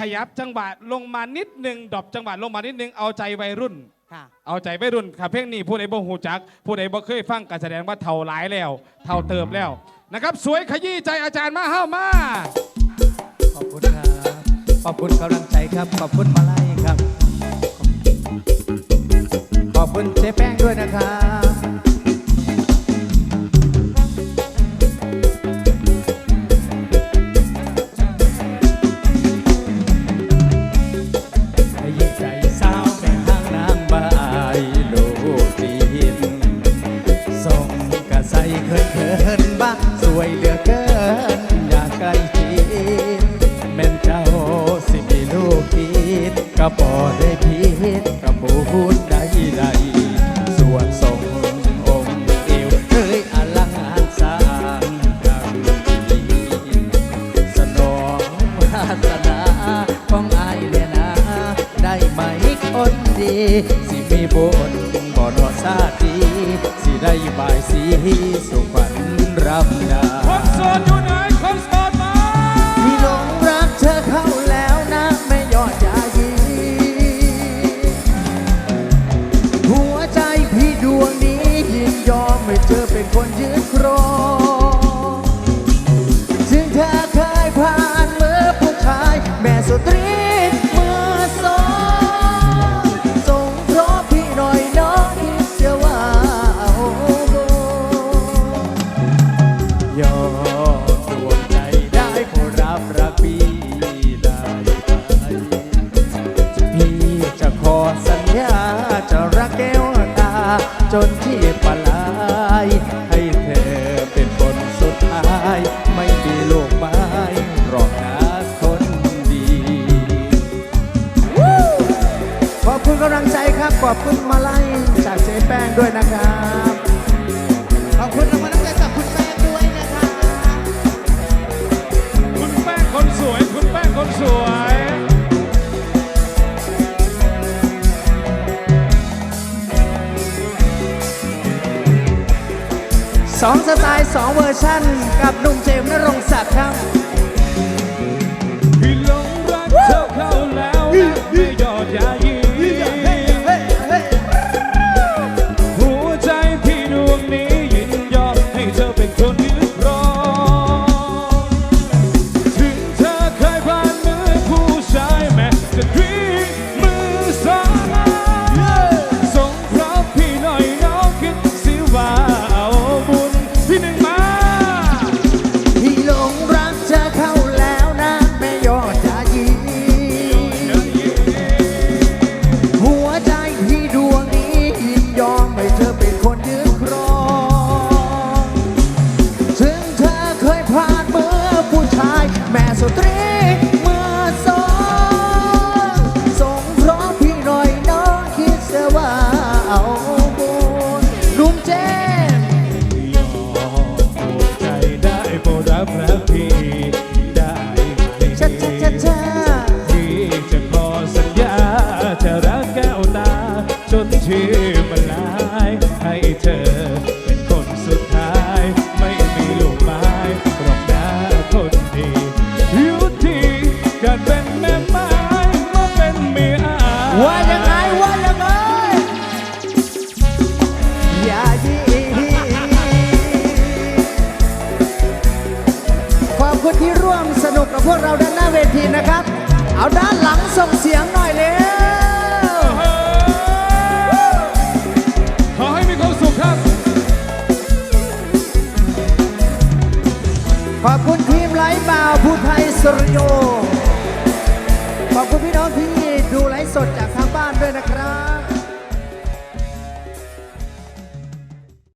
ขยับจังหวะลงมานิดนึงดรอปจังหวะลงมานิดนึงเอาใจวัยรุ่น ค่ะเอาใจวัยรุ่นค่ะเพลงนี้ผู้ใดบ่หูจัก ผู้ใดบ่เคยฟังก็แสดงว่าเท่าหลายแล้ว เท่าเติมแล้วนะครับสวยขยี้ใจอาจารย์มาเฮ้ามาขอบคุณครับ ขอบคุณกำลังใจครับ ขอบคุณมาลัยครับ ขอบคุณเจ๊แป้งด้วยนะครับ นอยากใกล้ชิดแม่นเจ้าสิมีลูกคิดก็บอได้พิษกับพูดใดใดๆส่วนทรงองค์เอวเฮ้ยอลังงานสร้างดังดีสนองวาสนาของอายเนี่ยนะได้ไหมคนดี สิมีบุญบ่นอซาดี สิได้บายสีสุข เป็นคนยืนครองถึงเธอเคยผ่านมือผู้ชาย แม่สตรีมือสองส่งเพราะพี่หน่อยน้องคิดเสียว่าเอาโบยอมดวงใจได้ผู้รับรักพี่ได้พี่จะขอสัญญาจะรักแก้วตาจนายไม่มีโลกไม้รอกนะคนดี ขอบคุณกำลังใจครับ ขอบคุณมาไล่จากเจ๊แป้งด้วยนะครับ ขอบคุณ สองสไตล์สองเวอร์ชันกับหนุ่มเจมส์นรงศักดิ์ครับ สตรีมือสองส่งเพราะพี่หน่อยน้องคิดเสียว่าเอาบุญลุงเจมส์ยอมหัวใจได้โปรดรับรักพี่ได้ไหมชาชาชาชาพี่จะขอสัญญาจะรักแก้วตาจนชีมันลายให้เธอ ร่วมสนุกกับพวกเราด้านหน้าเวทีนะครับ เอาด้านหลังส่งเสียงหน่อยเร็วขอให้มีความสุขครับ ขอบคุณทีมไลฟ์บ่าวผู้ไทยสรโย ขอบคุณพี่น้องที่ดูไลฟ์สดจากทางบ้านด้วยนะครับ